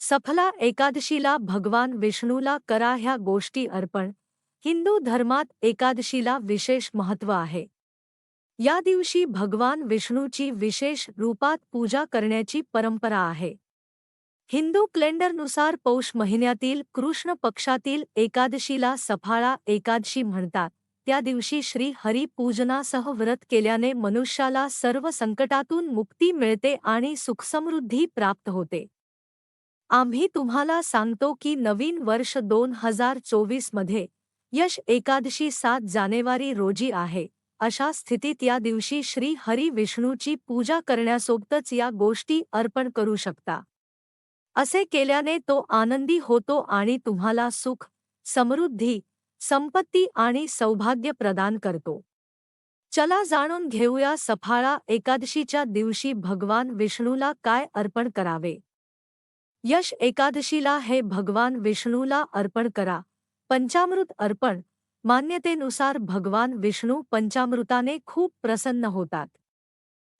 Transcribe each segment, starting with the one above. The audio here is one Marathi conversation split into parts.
सफला एकादशीला भगवान विष्णूला करा ह्या गोष्टी अर्पण. हिंदू धर्मात एकादशीला विशेष महत्त्व आहे. या दिवशी भगवान विष्णूची विशेष रूपात पूजा करण्याची परंपरा आहे. हिंदू कॅलेंडरनुसार पौष महिन्यातील कृष्ण पक्षातील एकादशीला सफाळा एकादशी म्हणतात. त्या दिवशी श्री हरी पूजनासह व्रत केल्याने मनुष्याला सर्व संकटातून मुक्ती मिळते आणि सुखसमृद्धी प्राप्त होते. आम्ही तुम्हाला सांगतो की नवीन वर्ष दोन हजार चोवीसमध्ये यश एकादशी सात जानेवारी रोजी आहे. अशा स्थितीत या दिवशी श्री हरी विष्णूची पूजा करण्यासोबतच या गोष्टी अर्पण करू शकता. असे केल्याने तो आनंदी होतो आणि तुम्हाला सुख समृद्धी संपत्ती आणि सौभाग्य प्रदान करतो. चला जाणून घेऊया सफाळा एकादशीच्या दिवशी भगवान विष्णूला काय अर्पण करावे. यश एकादशीला हे भगवान विष्णूला अर्पण करा. पंचामृत अर्पण. मान्यतेनुसार भगवान विष्णू पंचामृताने खूप प्रसन्न होतात.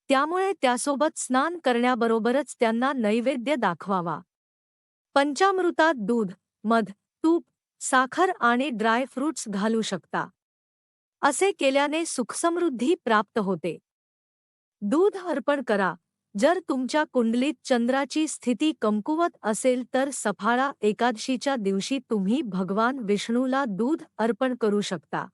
त्यामुळे त्यासोबत स्नान करण्याबरोबरच त्यांना नैवेद्य दाखवावा. पंचामृतात दूध मध तूप साखर आणि ड्राय फ्रूट्स घालू शकता. असे केल्याने सुखसमृद्धी प्राप्त होते. दूध अर्पण करा. जर तुमच्या कुंडलीत चंद्राची स्थिती कमकुवत असेल तर सफाळा एकादशीच्या दिवशी तुम्ही भगवान विष्णूला दूध अर्पण करू शकता.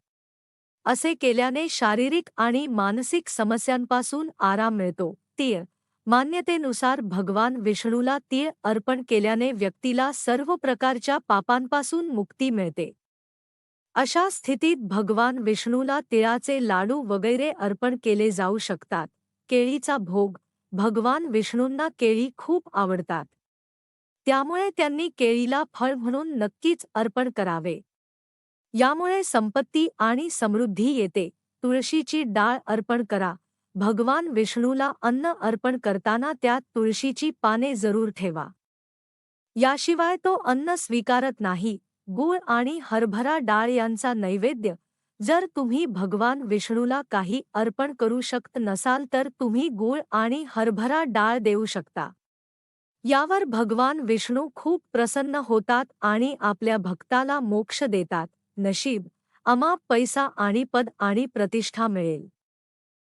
असे केल्याने शारीरिक आणि मानसिक समस्यांपासून आराम मिळतो. तीळ. मान्यतेनुसार भगवान विष्णूला तीळ अर्पण केल्याने व्यक्तीला सर्व प्रकारच्या पापांपासून मुक्ती मिळते. अशा स्थितीत भगवान विष्णूला तिळाचे लाडू वगैरे अर्पण केले जाऊ शकतात. केळीचा भोग. भगवान विष्णूंना केळी खूप आवडतात. त्यामुळे त्यांनी केळीला फळ म्हणून नक्कीच अर्पण करावे. यामुळे संपत्ती आणि समृद्धी येते. तुळशीची डाळ अर्पण करा. भगवान विष्णूला अन्न अर्पण करताना त्यात तुळशीची पाने जरूर ठेवा. याशिवाय तो अन्न स्वीकारत नाही. गूळ आणि हरभरा डाळ यांचा नैवेद्य जर तुम्ही भगवान विष्णूला काही अर्पण करू शकत नसाल तर तुम्ही गूळ आणि हरभरा डाळ देऊ शकता. यावर भगवान विष्णू खूप प्रसन्न होतात आणि आपल्या भक्ताला मोक्ष देतात. नशीब अमाप पैसा आणि पद आणि प्रतिष्ठा मिळेल.